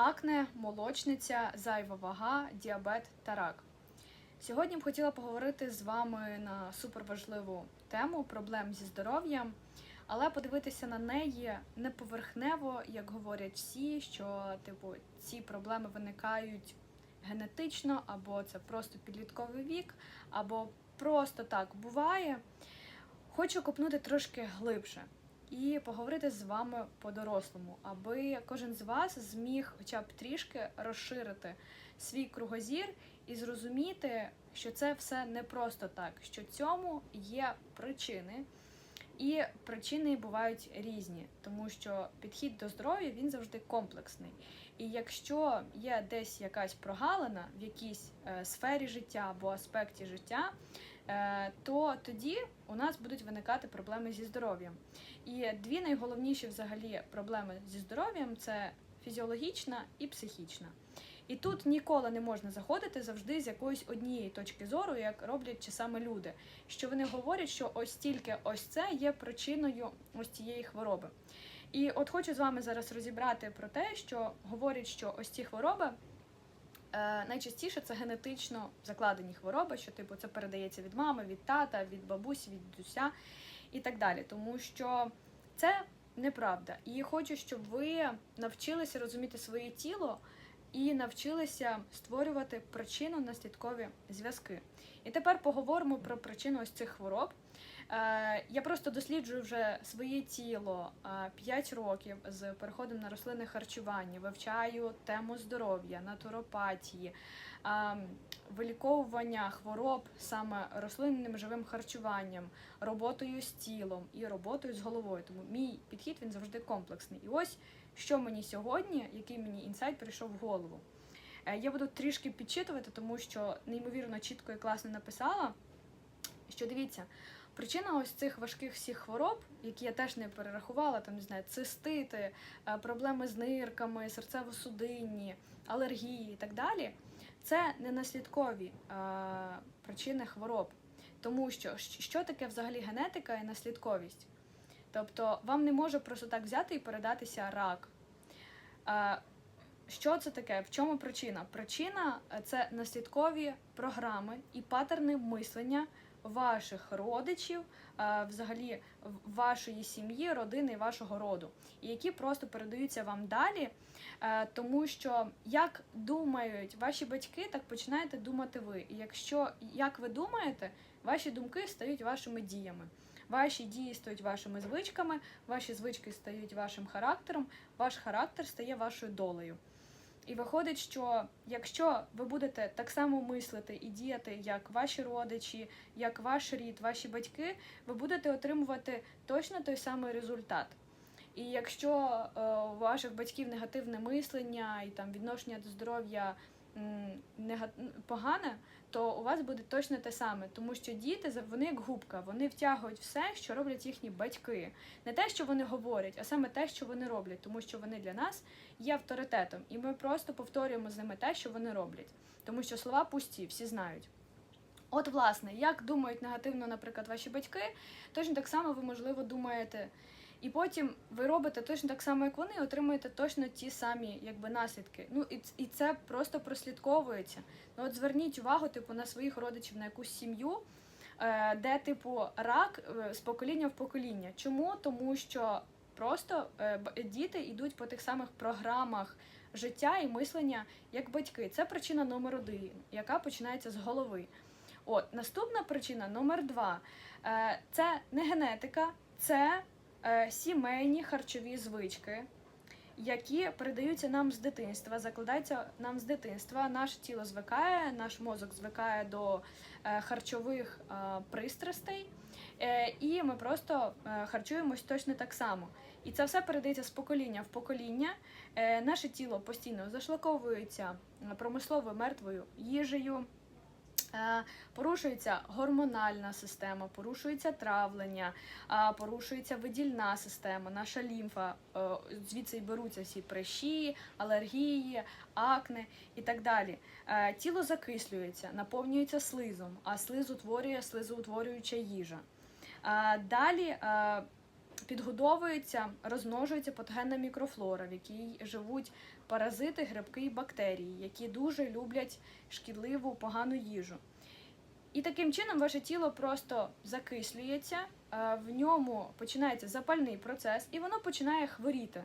акне, молочниця, зайва вага, діабет та рак. Сьогодні б хотіла поговорити з вами на суперважливу тему проблем зі здоров'ям, але подивитися на неї не поверхнево, як говорять всі, що типу ці проблеми виникають генетично, або це просто підлітковий вік, або просто так буває. Хочу копнути трошки глибше і поговорити з вами по-дорослому, аби кожен з вас зміг хоча б трішки розширити свій кругозір і зрозуміти, що це все не просто так, що цьому є причини. І причини бувають різні, тому що підхід до здоров'я він завжди комплексний. І якщо є десь якась прогалина в якійсь е, сфері життя або аспекті життя, то тоді у нас будуть виникати проблеми зі здоров'ям. І дві найголовніші взагалі проблеми зі здоров'ям це фізіологічна і психічна. І тут ніколи не можна заходити завжди з якоїсь однієї точки зору, як роблять часами люди, що вони говорять, що ось тільки ось це є причиною ось цієї хвороби. І от хочу з вами зараз розібрати про те, що говорять, що ось ці хвороби е, найчастіше це генетично закладені хвороби, що типу це передається від мами, від тата, від бабусі, від дідуся і так далі. Тому що це неправда. І хочу, щоб ви навчилися розуміти своє тіло і навчилися створювати причинно-наслідкові зв'язки. І тепер поговоримо про причину ось цих хвороб. Е, Я просто досліджую вже своє тіло 5 років з переходом на рослинне харчування, вивчаю тему здоров'я, натуропатії, виліковування хвороб саме рослинним живим харчуванням, роботою з тілом і роботою з головою. Тому мій підхід він завжди комплексний. І ось що мені сьогодні, який мені інсайт прийшов в голову. Е, Я буду трішки підчитувати, тому що неймовірно чітко і класно написала. Що дивіться, причина ось цих важких всіх хвороб, які я теж не перерахувала, там не знаю, цистити, е, проблеми з нирками, серцево-судинні, алергії і так далі, це не наслідкові е, причини хвороб. Тому що що таке взагалі генетика і наслідковість? Тобто вам не може просто так взяти і передатися рак. Е, Що це таке? В чому причина? Причина це наслідкові програми і паттерни мислення ваших родичів, е, взагалі вашої сім'ї, родини і вашого роду, і які просто передаються вам далі, е, тому що як думають ваші батьки, так починаєте думати ви. І якщо як ви думаєте, ваші думки стають вашими діями. Ваші дії стають вашими звичками, ваші звички стають вашим характером, ваш характер стає вашою долею. І виходить, що якщо ви будете так само мислити і діяти, як ваші родичі, як ваш рід, ваші батьки, ви будете отримувати точно той самий результат. І якщо е, у ваших батьків негативне мислення і там відношення до здоров'я погане, то у вас буде точно те саме, тому що діти вони як губка, вони втягують все, що роблять їхні батьки. Не те, що вони говорять, а саме те, що вони роблять, тому що вони для нас є авторитетом, і ми просто повторюємо з ними те, що вони роблять, тому що слова пусті, всі знають. От, власне, як думають негативно, наприклад, ваші батьки, точно так само ви, можливо, думаєте. І потім ви робите точно так само, як вони, і отримуєте точно ті самі якби, наслідки. Ну і, і це просто прослідковується. Ну от зверніть увагу, типу, на своїх родичів, на якусь сім'ю, е, де, типу, рак е, з покоління в покоління. Чому? Тому що просто е, діти йдуть по тих самих програмах життя і мислення, як батьки. Це причина номер один, яка починається з голови. От наступна причина номер два це не генетика, це сімейні харчові звички, які передаються нам з дитинства, закладаються нам з дитинства. Наше тіло звикає, наш мозок звикає до е, харчових е, пристрастей, е, і ми просто е, харчуємось точно так само. І це все передається з покоління в покоління. Е, Наше тіло постійно зашлаковується е, промисловою мертвою їжею. Е, Порушується гормональна система, порушується травлення, порушується видільна система, наша лімфа, е, звідси й беруться всі прищі, алергії, акне і так далі. Е, Тіло закислюється, наповнюється слизом, а слиз утворює слизоутворююча їжа. Е, Далі е, підгодовується, розмножується патогенна мікрофлора, в якій живуть паразити, грибки і бактерії, які дуже люблять шкідливу погану їжу. І таким чином ваше тіло просто закислюється, в ньому починається запальний процес, і воно починає хворіти.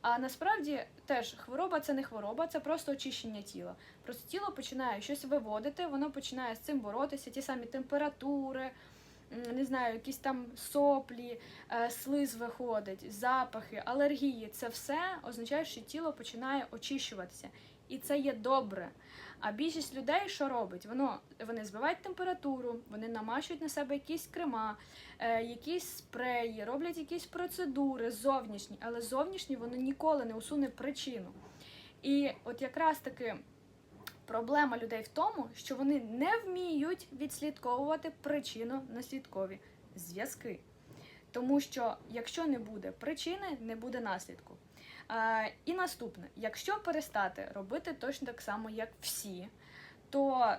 А насправді теж хвороба це не хвороба, це просто очищення тіла. Просто тіло починає щось виводити, воно починає з цим боротися, ті самі температури, не знаю, якісь там соплі, е, слиз виходить, запахи, алергії. Це все означає, що тіло починає очищуватися. І це є добре. А більшість людей що робить? Воно вони збивають температуру, вони намащують на себе якісь крема, е, якісь спреї, роблять якісь процедури зовнішні, але зовнішні воно ніколи не усуне причину. І от якраз таки проблема людей в тому, що вони не вміють відслідковувати причинно-наслідкові зв'язки. Тому що якщо не буде причини, не буде наслідку. Е, і наступне, якщо перестати робити точно так само, як всі, то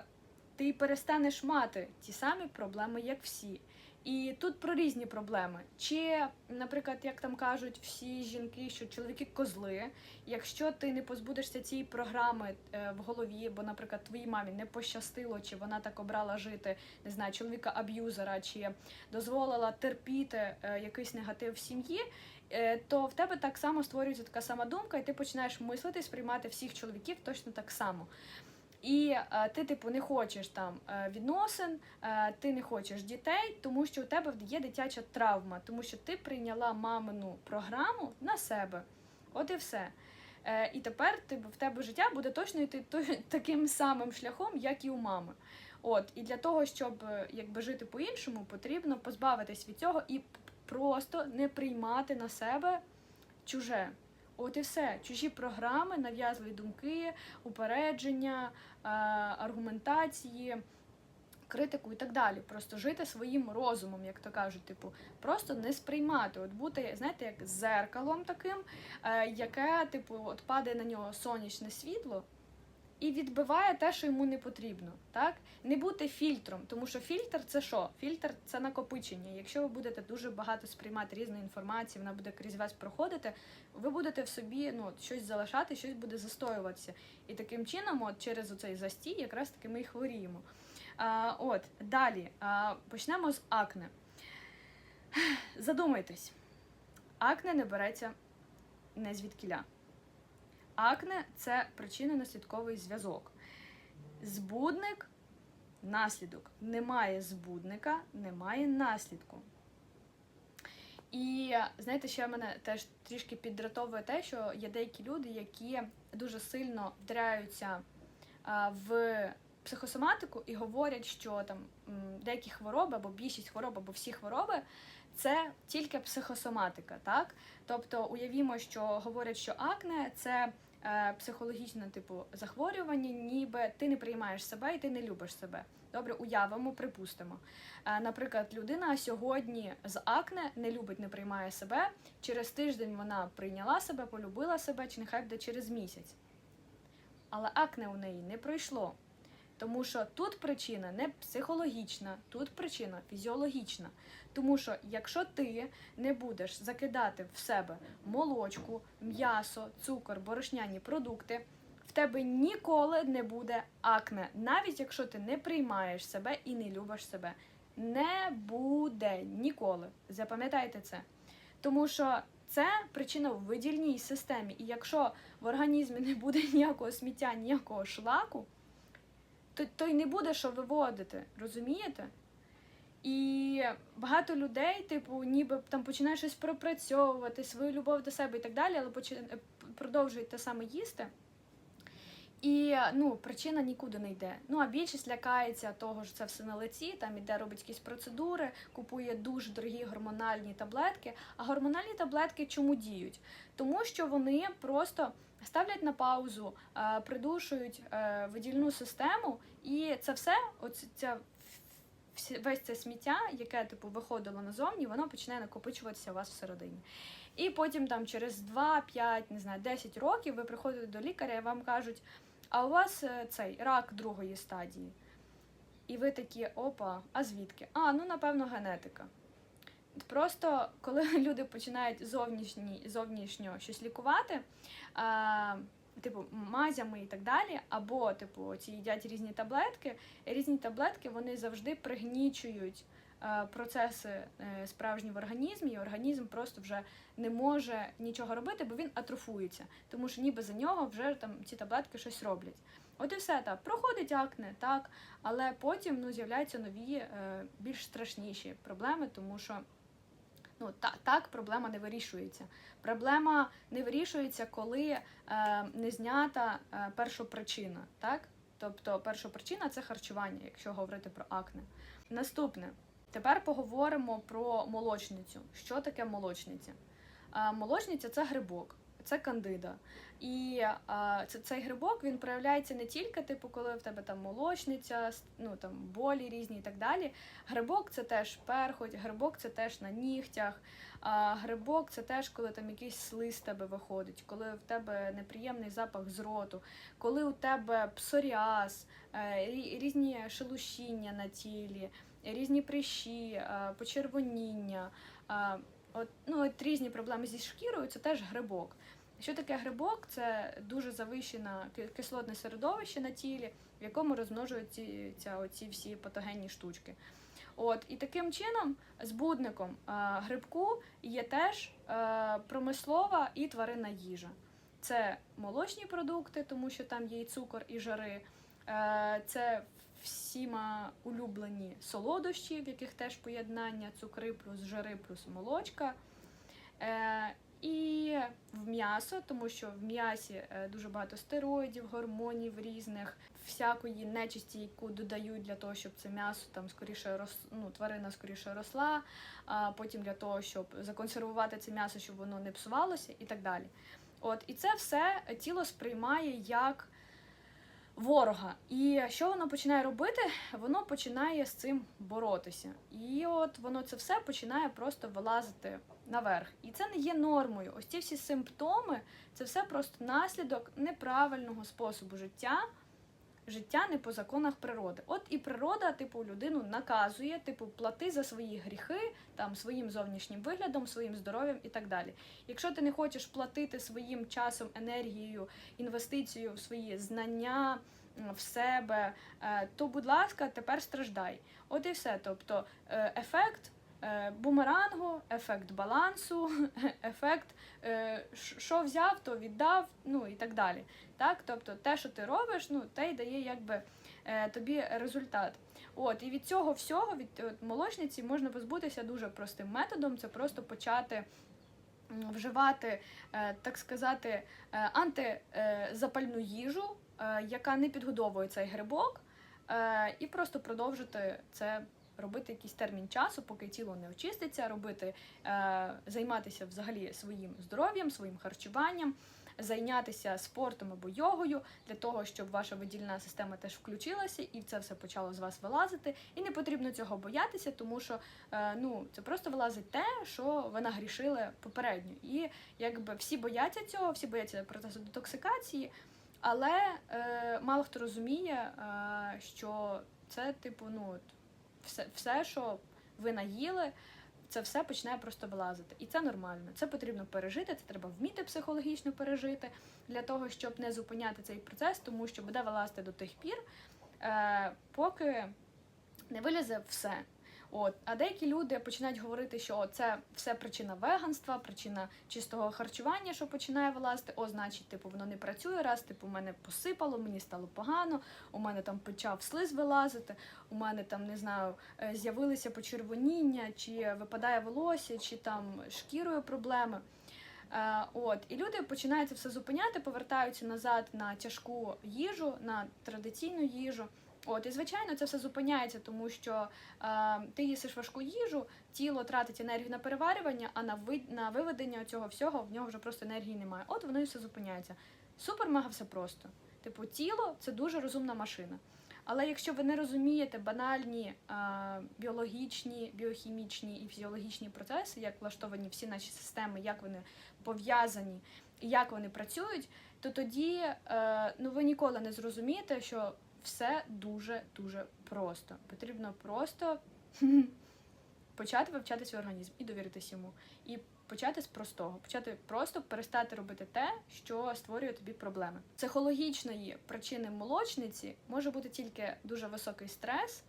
ти перестанеш мати ті самі проблеми, як всі. І тут про різні проблеми. Чи, наприклад, як там кажуть всі жінки, що чоловіки козли, якщо ти не позбудешся цієї програми е, в голові, бо, наприклад, твоїй мамі не пощастило, чи вона так обрала жити, не знаю, чоловіка аб'юзера, чи дозволила терпіти е, якийсь негатив в сім'ї, е, то в тебе так само створюється така сама думка, і ти починаєш мислити, сприймати всіх чоловіків точно так само. І е, ти, типу, не хочеш там е, відносин, е, ти не хочеш дітей, тому що у тебе є дитяча травма, тому що ти прийняла мамину програму на себе. От і все. І тепер типу, в тебе життя буде точно йти таким самим шляхом, як і у мами. От, і для того, щоб якби жити по-іншому, потрібно позбавитись від цього і просто не приймати на себе чуже. От і все. Чужі програми, нав'язливі думки, упередження, е, аргументації, критику і так далі. Просто жити своїм розумом, як то кажуть, типу, просто не сприймати, от бути, знаєте, як зеркалом таким, е, яке, типу, от падає на нього сонячне світло. І відбиває те, що йому не потрібно, так не бути фільтром, тому що фільтр це що? Фільтр це накопичення. Якщо ви будете дуже багато сприймати різної інформації, вона буде крізь вас проходити, ви будете в собі ну щось залишати, щось буде застоюватися. І таким чином, от через оцей застій, якраз таки ми і хворіємо. А, от далі а, почнемо з акне. Задумайтесь, акне не береться не звідкіля. Акне це причинно-наслідковий зв'язок. Збудник наслідок. Немає збудника, немає наслідку. І знаєте, ще мене теж трішки піддратовує те, що є деякі люди, які дуже сильно вдряються в психосоматику і говорять, що там деякі хвороби або більшість хвороб, або всі хвороби це тільки психосоматика, так? Тобто уявімо, що говорять, що акне це психологічне типу захворювання, ніби ти не приймаєш себе і ти не любиш себе. Добре, уявимо, припустимо. Е, наприклад, людина сьогодні з акне не любить, не приймає себе. Через тиждень вона прийняла себе, полюбила себе, чи нехай буде через місяць. Але акне у неї не пройшло. Тому що тут причина не психологічна, тут причина фізіологічна. Тому що якщо ти не будеш закидати в себе молочку, м'ясо, цукор, борошняні продукти, в тебе ніколи не буде акне, навіть якщо ти не приймаєш себе і не любиш себе. Не буде ніколи. Запам'ятайте це. Тому що це причина в видільній системі. І якщо в організмі не буде ніякого сміття, ніякого шлаку, то, то й не буде що виводити, розумієте? І багато людей, типу, ніби там починає щось пропрацьовувати, свою любов до себе і так далі, але продовжують те саме їсти. Ну, причина нікуди не йде. Ну а більшість лякається того, що це все на лиці, там іде робить якісь процедури, купує дуже дорогі гормональні таблетки. А гормональні таблетки чому діють? Тому що вони просто ставлять на паузу, е, придушують е, видільну систему, і це все, оця ця весь це сміття, яке типу виходило назовні, воно починає накопичуватися у вас всередині. І потім там через 2, 5, не знаю, 10 років ви приходите до лікаря і вам кажуть, а у вас е, цей рак другої стадії. І ви такі, опа, а звідки? А, ну напевно, генетика. Просто коли люди починають зовнішні, зовнішньо щось лікувати, а, типу мазями і так далі, або типу ці їдять різні таблетки, різні таблетки вони завжди пригнічують процеси е, справжні в організмі, і організм просто вже не може нічого робити, бо він атрофується, тому що ніби за нього вже там ці таблетки щось роблять. От і все так. Проходить акне, так, але потім ну, з'являються нові, е, більш страшніші проблеми, тому що ну, та, так проблема не вирішується. Проблема не вирішується, коли е, не знята е, першопричина. Так? Тобто першопричина це харчування, якщо говорити про акне. Наступне. Тепер поговоримо про молочницю. Що таке молочниця? Молочниця це грибок, це кандида. І цей грибок він проявляється не тільки, типу, коли в тебе там молочниця, ну там болі різні і так далі. Грибок це теж перхоть, грибок це теж на нігтях. Грибок це теж, коли там якийсь слиз тебе виходить, коли в тебе неприємний запах з роту, коли у тебе псоріаз, е, різні шелушіння на тілі, різні прищі, е, почервоніння. е, От, ну, от різні проблеми зі шкірою це теж грибок. Що таке грибок? Це дуже завищене кислотне середовище на тілі, в якому розмножуються оці всі патогенні штучки. От, і таким чином, збудником е, грибку є теж промислова і тваринна їжа. Це молочні продукти, тому що там є і цукор, і жири. Е, це всіма улюблені солодощі, в яких теж поєднання цукри плюс жири плюс молочка. Е, і в м'ясо, тому що в м'ясі е, дуже багато стероїдів, гормонів різних, всякої нечисті, яку додають для того, щоб це м'ясо там скоріше рос, ну, тварина скоріше росла, а потім для того, щоб законсервувати це м'ясо, щоб воно не псувалося, і так далі. От, і це все тіло сприймає як ворога. І що воно починає робити? Воно починає з цим боротися. І от воно це все починає просто вилазити наверх. І це не є нормою. Ось ці всі симптоми це все просто наслідок неправильного способу життя. Життя не по законах природи. От і природа, типу, людину наказує, типу, плати за свої гріхи, там своїм зовнішнім виглядом, своїм здоров'ям і так далі. Якщо ти не хочеш платити своїм часом, енергією, інвестицією в свої знання, в себе, е, то, будь ласка, тепер страждай. От і все. Тобто е, ефект бумерангу, ефект балансу, ефект е, що взяв, то віддав, ну і так далі. Так, тобто те, що ти робиш, ну те й дає якби е, тобі результат. От і від цього всього, від от, молочниці, можна позбутися дуже простим методом. Це просто почати вживати, е, так сказати, е, антизапальну їжу, е, яка не підгодовує цей грибок, е, і просто продовжити це. Робити якийсь термін часу, поки тіло не очиститься, робити, е, займатися взагалі своїм здоров'ям, своїм харчуванням, зайнятися спортом або йогою для того, щоб ваша видільна система теж включилася і це все почало з вас вилазити. І не потрібно цього боятися, тому що е, ну це просто вилазить те, що ви нагрішили попередньо. І якби всі бояться цього, всі бояться процесу детоксикації, але е, мало хто розуміє, е, що це типу, ну все, все, що ви наїли. Це все починає просто вилазити. І це нормально. Це потрібно пережити, це треба вміти психологічно пережити для того, щоб не зупиняти цей процес, тому що буде вилазити до тих пір, е, поки не вилізе все. От, а деякі люди починають говорити, що це все причина веганства, причина чистого харчування, що починає вилазити. О, значить, типу, воно не працює раз, типу, мене посипало, мені стало погано, у мене там почав слиз вилазити, у мене там не знаю, е, з'явилися почервоніння, чи випадає волосся, чи там шкірою проблеми. Е, От і люди починають це все зупиняти, повертаються назад на тяжку їжу, на традиційну їжу. От і звичайно, це все зупиняється, тому що е, ти їсиш важку їжу, тіло тратить енергію на переварювання, а на вид на виведення цього всього в нього вже просто енергії немає. От воно і все зупиняється. Супер мега все просто. Типу, тіло це дуже розумна машина. Але якщо ви не розумієте банальні е, біологічні, біохімічні і фізіологічні процеси, як влаштовані всі наші системи, як вони пов'язані і як вони працюють, то тоді е, ну, ви ніколи не зрозумієте, що все дуже дуже просто. Потрібно просто почати вивчати свій організм і довіритись йому. І почати з простого, почати просто перестати робити те, що створює тобі проблеми. Психологічної причини молочниці може бути тільки дуже високий стрес.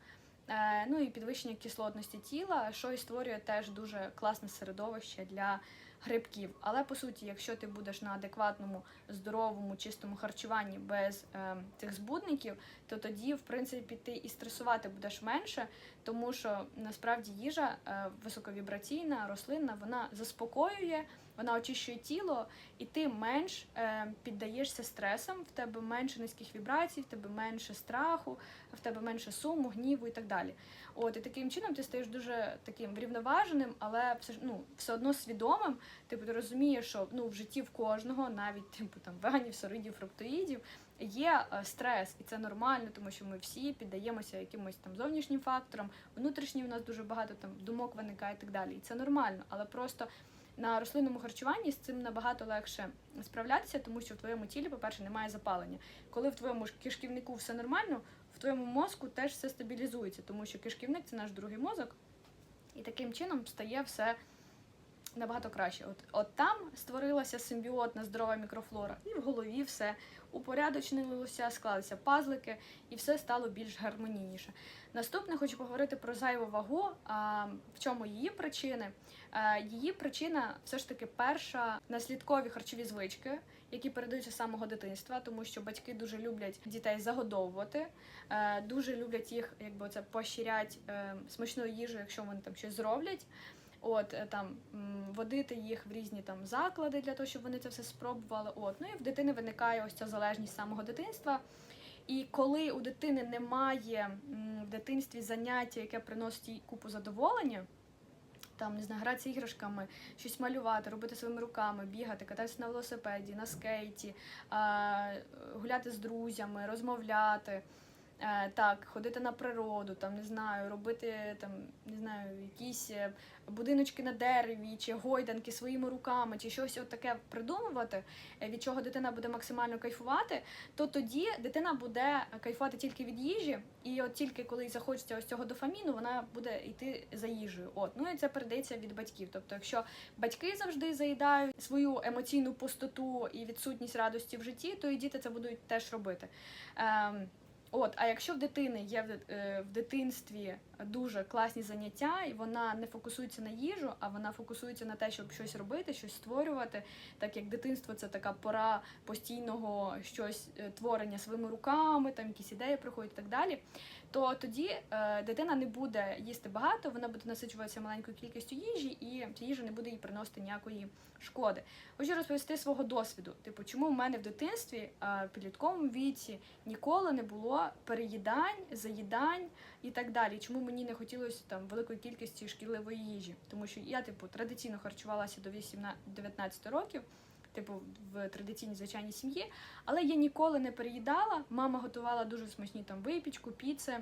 е, Ну і підвищення кислотності тіла, що і створює теж дуже класне середовище для грибків. Але по суті, якщо ти будеш на адекватному, здоровому, чистому харчуванні без е, цих збудників, то тоді, в принципі, ти і стресувати будеш менше, тому що насправді їжа е, високовібраційна, рослинна, вона заспокоює, вона очищує тіло, і ти менш е, піддаєшся стресам, в тебе менше низьких вібрацій, в тебе менше страху, в тебе менше суму, гніву і так далі. От і таким чином ти стаєш дуже таким врівноваженим, але все ж ну все одно свідомим. Типу, ти розумієш, що ну в житті в кожного, навіть типу там веганів, соридів, фруктоїдів, є е, стрес, і це нормально, тому що ми всі піддаємося якимось там зовнішнім факторам. Внутрішні у нас дуже багато там думок виникає і так далі. І це нормально, але просто. На рослинному харчуванні з цим набагато легше справлятися, тому що в твоєму тілі, по-перше, немає запалення. Коли в твоєму кишківнику все нормально, в твоєму мозку теж все стабілізується, тому що кишківник це наш другий мозок, і таким чином стає все набагато краще. От, от там створилася симбіотна здорова мікрофлора, і в голові все упорядочнилося, склалися пазлики, і все стало більш гармонійніше. Наступне хочу поговорити про зайву вагу. А, в чому її причини? А, її причина все ж таки перша наслідкові харчові звички, які передаються з самого дитинства, тому що батьки дуже люблять дітей загодовувати, е, дуже люблять їх, якби це поощрять е, смачною їжею, якщо вони там щось зроблять. От е, там водити їх в різні там заклади для того, щоб вони це все спробували. От ну і в дитини виникає ось ця залежність самого дитинства. І коли у дитини немає в дитинстві заняття, яке приносить їй купу задоволення, там не знаю, гратися іграшками, щось малювати, робити своїми руками, бігати, кататися на велосипеді, на скейті, гуляти з друзями, розмовляти. Е, так, ходити на природу, там не знаю, робити там, не знаю, якісь е, будиночки на дереві, чи гойданки своїми руками, чи щось от таке придумувати, е, від чого дитина буде максимально кайфувати, то тоді дитина буде кайфувати тільки від їжі, і от тільки коли захочеться ось цього дофаміну, вона буде йти за їжею. От ну і це передається від батьків. Тобто, якщо батьки завжди заїдають свою емоційну пустоту і відсутність радості в житті, то і діти це будуть теж робити. Ем, От, а якщо в дитини є в, е, дитинстві дуже класні заняття, і вона не фокусується на їжу, а вона фокусується на те, щоб щось робити, щось створювати, так як дитинство це така пора постійного щось е, творення своїми руками, там якісь ідеї приходять і так далі. То тоді е, дитина не буде їсти багато, вона буде насичуватися маленькою кількістю їжі, і ця їжа не буде їй приносити ніякої шкоди. Хочу розповісти свого досвіду. Типу, чому в мене в дитинстві, е, в підлітковому віці ніколи не було переїдань, заїдань і так далі. Чому мені не хотілося там великої кількості шкідливої їжі? Тому що я, типу, традиційно харчувалася до 18-19 років. Типу, в традиційній звичайній сім'ї, але я ніколи не переїдала. Мама готувала дуже смачні там випічку, піци,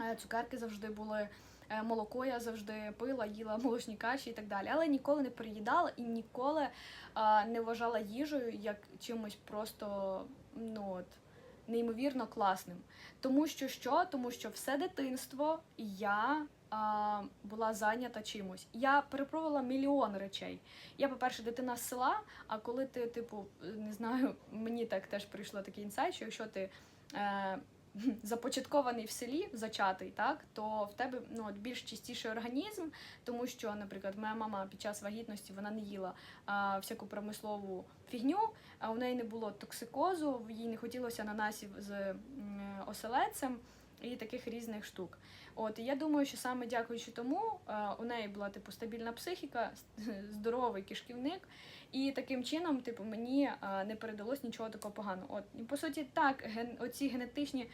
е, цукерки завжди були, е, молоко я завжди пила, їла молочні каші і так далі. Але ніколи не переїдала і ніколи а, не вважала їжею як чимось просто ну от. Неймовірно класним. Тому що що? Тому що все дитинство я а, була зайнята чимось. Я перепробувала мільйон речей. Я, по-перше, дитина з села, а коли ти, типу, не знаю, мені так теж прийшло такий інсайт, що якщо ти. Е, Започаткований в селі, зачатий, так то в тебе ну от більш чистіший організм, тому що, наприклад, моя мама під час вагітності вона не їла а, всяку промислову фігню, а у неї не було токсикозу, їй не хотілося ананасів з оселедцем і таких різних штук. От я думаю, що саме дякуючи тому у неї була типу стабільна психіка, здоровий кишківник, і таким чином, типу, мені не передалось нічого такого поганого. От по суті, так, ген, оці генетичні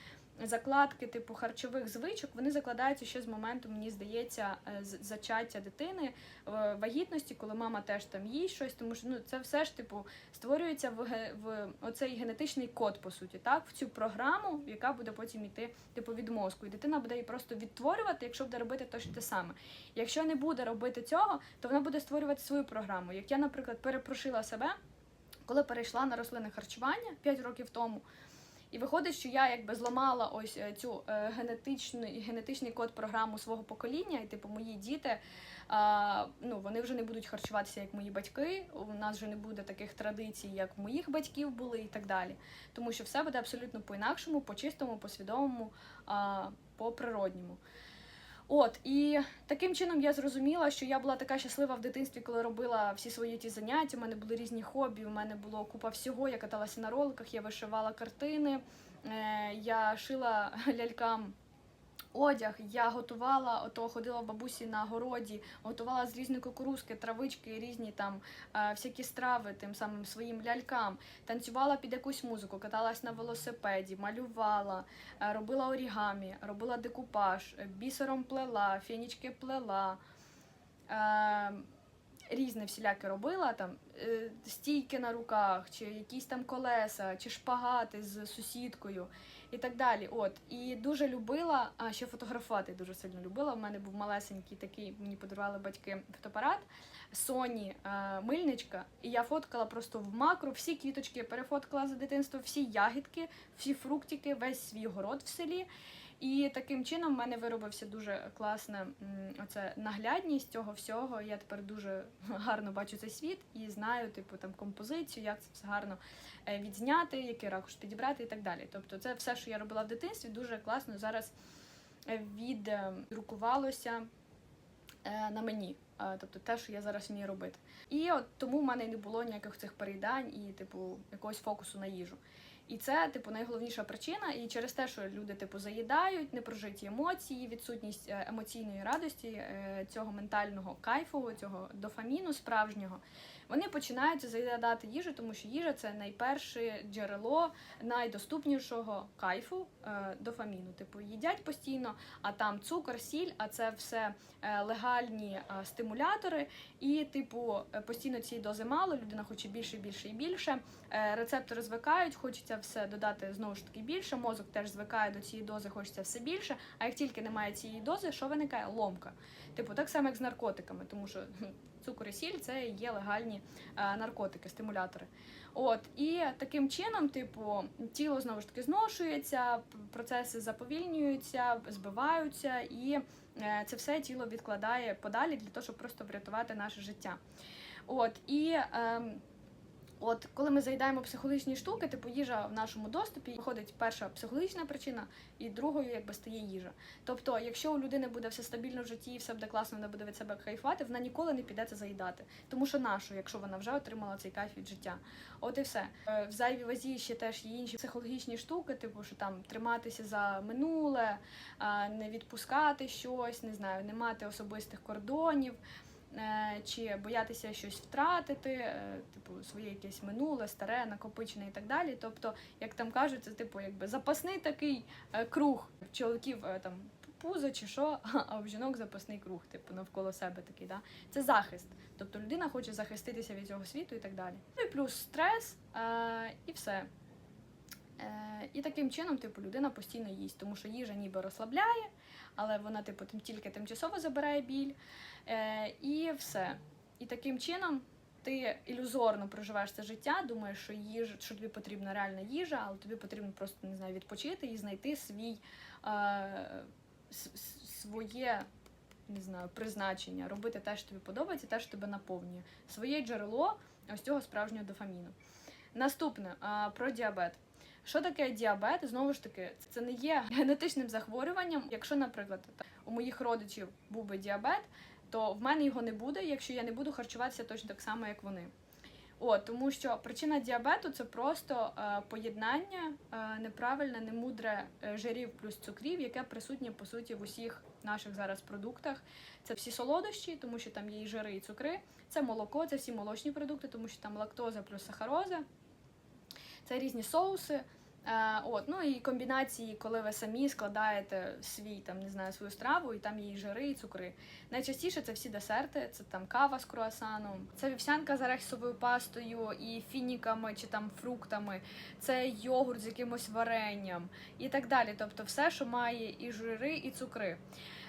закладки, типу харчових звичок, вони закладаються ще з моменту, мені здається, е, з- зачаття дитини в вагітності, коли мама теж там їсть щось, тому що ну це все ж типу створюється в, в оцей генетичний код, по суті, так, в цю програму, яка буде потім йти типу від мозку. І дитина буде її просто відтворювати, якщо буде робити точно те саме. Якщо не буде робити цього, то вона буде створювати свою програму. Як я, наприклад, перепрошила себе, коли перейшла на рослинне харчування 5 років тому. І виходить, що я якби зламала ось е, цю е, генетичний, генетичний код програму свого покоління, і типу мої діти. Ну, вони вже не будуть харчуватися як мої батьки. У нас вже не буде таких традицій, як у моїх батьків були, і так далі. Тому що все буде абсолютно по-інакшому, по-чистому, по-свідомому, а, по-природньому. От, і таким чином я зрозуміла, що я була така щаслива в дитинстві, коли робила всі свої ті заняття. У мене були різні хобі, у мене було купа всього. Я каталася на роликах, я вишивала картини, е, я шила лялькам. Одяг. Я готувала, ото ходила в бабусі на городі, готувала з різної кукурузки, травички, різні там е, всякі страви тим самим своїм лялькам, танцювала під якусь музику, каталась на велосипеді, малювала, е, робила орігамі, робила декупаж, бісером плела, фінічки плела. Е, Різне всіляке робила там стійки на руках, чи якісь там колеса, чи шпагати з сусідкою і так далі. От і дуже любила, а ще фотографувати дуже сильно любила. У мене був малесенький такий, мені подарували батьки фотоапарат Sony а, мильничка, і я фоткала просто в макро всі квіточки, перефоткала за дитинство, всі ягідки, всі фруктики, весь свій город в селі. І таким чином в мене виробився дуже класна м, оце наглядність цього всього. Я тепер дуже гарно бачу цей світ і знаю, типу, там композицію, як це все гарно е, відзняти, який ракурс підібрати і так далі. Тобто, це все, що я робила в дитинстві, дуже класно зараз е, віддрукувалося е, на мені. Тобто те, що я зараз вмію робити. І от тому в мене не було ніяких цих переїдань і, типу, якогось фокусу на їжу. І це, типу, найголовніша причина. І через те, що люди, типу, заїдають, непрожиті емоції, відсутність е, емоційної радості, е, цього ментального кайфу, цього дофаміну справжнього, вони починають заїдати їжу, тому що їжа це найперше джерело найдоступнішого кайфу е, дофаміну. Типу, їдять постійно, а там цукор, сіль, а це все е, легальні е, стимулятори. І, типу, постійно цієї дози мало, людина хоче більше, більше і більше. Рецептори звикають, хочеться все додати знову ж таки більше. Мозок теж звикає до цієї дози, хочеться все більше. А як тільки немає цієї дози, що виникає? Ломка. Типу, так само, як з наркотиками, тому що цукор і сіль це є легальні е, наркотики, стимулятори. От і таким чином, типу, тіло знову ж таки зношується, процеси заповільнюються, збиваються, і е, це все тіло відкладає подалі для того, щоб просто врятувати наше життя. От і. ем, От коли ми заїдаємо психологічні штуки, типу їжа в нашому доступі, виходить перша психологічна причина, і другою якби стає їжа. Тобто, якщо у людини буде все стабільно в житті, все буде класно, вона буде від себе кайфувати, вона ніколи не піде це заїдати. Тому що нашу, якщо вона вже отримала цей кайф від життя. От і все. Е, В зайвій вазі ще теж є інші психологічні штуки, типу, що там триматися за минуле, не відпускати щось, не знаю, не мати особистих кордонів. Е, Чи боятися щось втратити, е, типу своє якесь минуле, старе, накопичене і так далі. Тобто, як там кажуть, це типу якби запасний такий е, круг чоловіків там пузо чи що, а в жінок запасний круг, типу навколо себе такий. Да? Це захист. Тобто людина хоче захиститися від цього світу і так далі. Ну і плюс стрес і все. І таким чином, типу, людина постійно їсть, тому що їжа ніби розслабляє, але вона, типу, тільки тимчасово забирає біль. Е, і все. І таким чином ти ілюзорно проживаєш це життя, думаєш, що їжа, що тобі потрібна реальна їжа, але тобі потрібно просто не знаю, відпочити і знайти свій е, своє. Не знаю, призначення, робити те, що тобі подобається, те, що тебе наповнює. Своє джерело ось цього справжнього дофаміну. Наступне а, про діабет. Що таке діабет? Знову ж таки, це не є генетичним захворюванням. Якщо, наприклад, у моїх родичів був би діабет, то в мене його не буде, якщо я не буду харчуватися точно так само, як вони. О, тому що причина діабету це просто е, поєднання е, неправильне, немудре е, жирів плюс цукрів, яке присутнє по суті в усіх наших зараз продуктах. Це всі солодощі, тому що там є і жири, і цукри. Це молоко, це всі молочні продукти, тому що там лактоза плюс сахароза. Це різні соуси. Е, от, ну і комбінації, коли ви самі складаєте свій там, не знаю, свою страву, і там її жири, і цукри. Найчастіше це всі десерти, це там кава з круасаном, це вівсянка з арахісовою пастою і фініками чи там фруктами, це йогурт з якимось варенням і так далі. Тобто все, що має і жири, і цукри.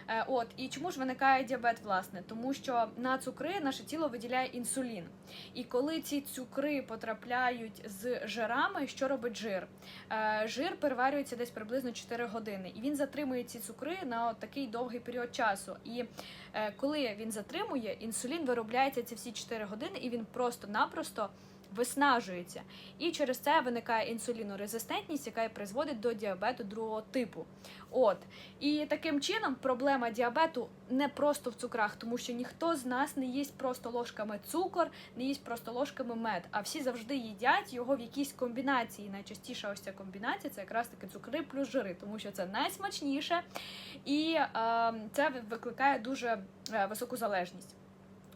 Е, От і чому ж виникає діабет, власне? Тому що на цукри наше тіло виділяє інсулін. І коли ці цукри потрапляють з жирами, що робить жир? е, жир переварюється десь приблизно 4 години, і він затримує ці цукри на такий довгий період часу. І е, коли він затримує, інсулін виробляється ці всі 4 години, і він просто-напросто виснажується. І через це виникає інсулінорезистентність, яка і призводить до діабету другого типу. От і таким чином проблема діабету не просто в цукрах, тому що ніхто з нас не їсть просто ложками цукор, не їсть просто ложками мед, а всі завжди їдять його в якійсь комбінації. Найчастіша ось ця комбінація це якраз таки цукри плюс жири, тому що це найсмачніше і е, це викликає дуже е, високу залежність.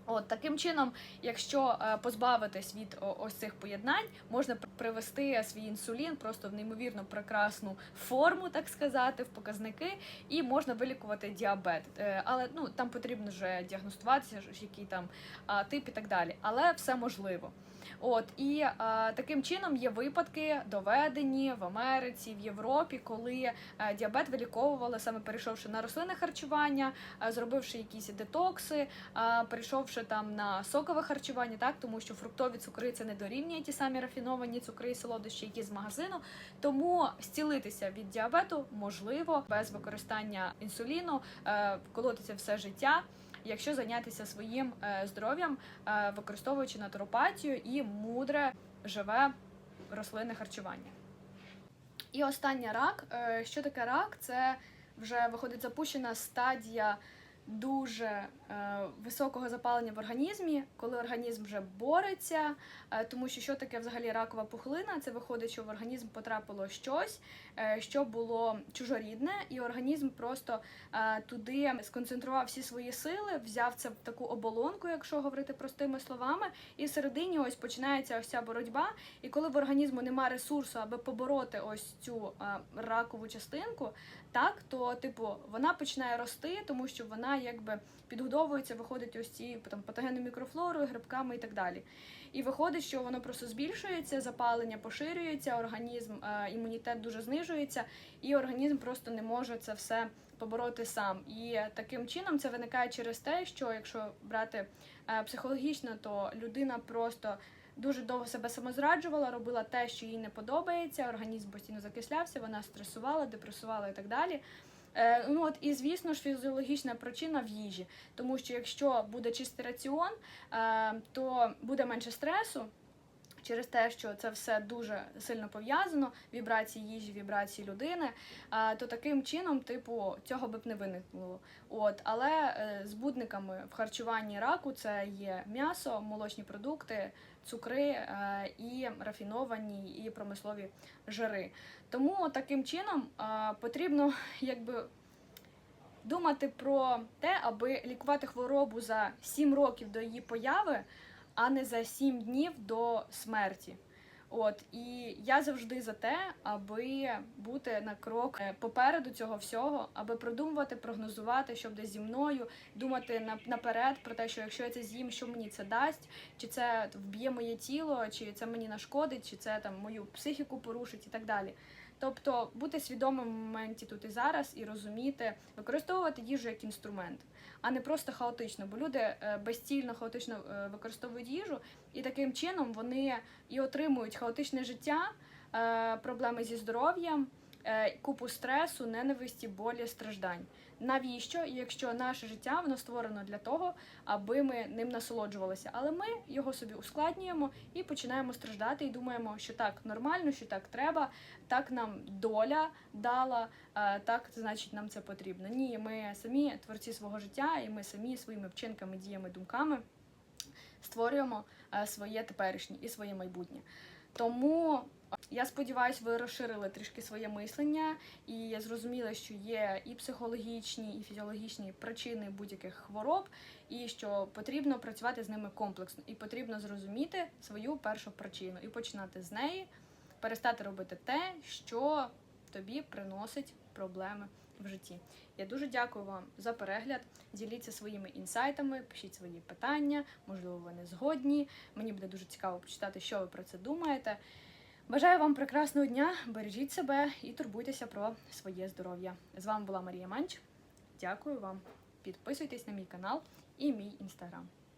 От таким чином, якщо е, позбавитись від ось цих поєднань, можна привести свій інсулін просто в неймовірно прекрасну форму, так сказати, в показники, і можна вилікувати діабет. Е, але ну там потрібно вже діагностуватися, який там тип і так далі. Але все можливо. От і е, таким чином є випадки, доведені в Америці, в Європі, коли е, діабет виліковували саме перейшовши на рослинне харчування, е, зробивши якісь детокси, е, перейшовши там на сокове харчування, так тому що фруктові цукри це не дорівнює ті самі рафіновані цукри і солодощі, які з магазину. Тому зцілитися від діабету можливо без використання інсуліну, е, колотися все життя. Якщо зайнятися своїм е, здоров'ям, е, використовуючи натуропатію і мудре живе рослинне харчування. І остання рак. Е, Що таке рак? Це вже виходить запущена стадія дуже е, високого запалення в організмі, коли організм вже бореться. Е, тому що що таке взагалі ракова пухлина? Це виходить, що в організм потрапило щось, е, що було чужорідне, і організм просто е, туди сконцентрував всі свої сили, взяв це в таку оболонку, якщо говорити простими словами, і всередині ось починається ось ця боротьба. І коли в організму немає ресурсу, аби побороти ось цю е, ракову частинку, так то типу вона починає рости, тому що вона якби підгодовується, виходить ось цією там патогенною мікрофлорою, грибками і так далі. І виходить, що воно просто збільшується, запалення поширюється, організм, е, імунітет дуже знижується, і організм просто не може це все побороти сам. І таким чином це виникає через те, що якщо брати е, психологічно, то людина просто дуже довго себе самозраджувала, робила те, що їй не подобається, організм постійно закислявся, вона стресувала, депресувала і так далі. Е, ну от і звісно ж фізіологічна причина в їжі, тому що якщо буде чистий раціон, е, то буде менше стресу. Через те, що це все дуже сильно пов'язано, вібрації їжі, вібрації людини, то таким чином, типу, цього би б не виникло. От, але е, збудниками в харчуванні раку це є м'ясо, молочні продукти, цукри е, і рафіновані, і промислові жири. Тому таким чином потрібно якби думати про те, аби лікувати хворобу за 7 років до її появи, а не за 7 днів до смерті. От і я завжди за те, аби бути на крок е, попереду цього всього, аби продумувати, прогнозувати, що буде зі мною, думати наперед про те, що якщо я це з'їм, що мені це дасть, чи це вб'є моє тіло, чи це мені нашкодить, чи це там мою психіку порушить і так далі. Тобто бути свідомим в моменті тут і зараз і розуміти, використовувати їжу як інструмент, а не просто хаотично. Бо люди е, безцільно хаотично е, використовують їжу, і таким чином вони і отримують хаотичне життя, е, проблеми зі здоров'ям, купу стресу, ненависті, болі, страждань. Навіщо, якщо наше життя воно створено для того, аби ми ним насолоджувалися, але ми його собі ускладнюємо і починаємо страждати, і думаємо, що так нормально, що так треба, так нам доля дала, е, так значить нам це потрібно. Ні, ми самі творці свого життя, і ми самі своїми вчинками, діями, думками створюємо е, своє теперішнє і своє майбутнє. Тому я сподіваюся, ви розширили трішки своє мислення і зрозуміли, що є і психологічні, і фізіологічні причини будь-яких хвороб, і що потрібно працювати з ними комплексно, і потрібно зрозуміти свою першу причину і починати з неї, перестати робити те, що тобі приносить проблеми в житті. Я дуже дякую вам за перегляд. Діліться своїми інсайтами, пишіть свої питання, можливо, ви не згодні. Мені буде дуже цікаво почитати, що ви про це думаєте. Бажаю вам прекрасного дня, бережіть себе і турбуйтеся про своє здоров'я. З вами була Марія Манч. Дякую вам. Підписуйтесь на мій канал і мій інстаграм.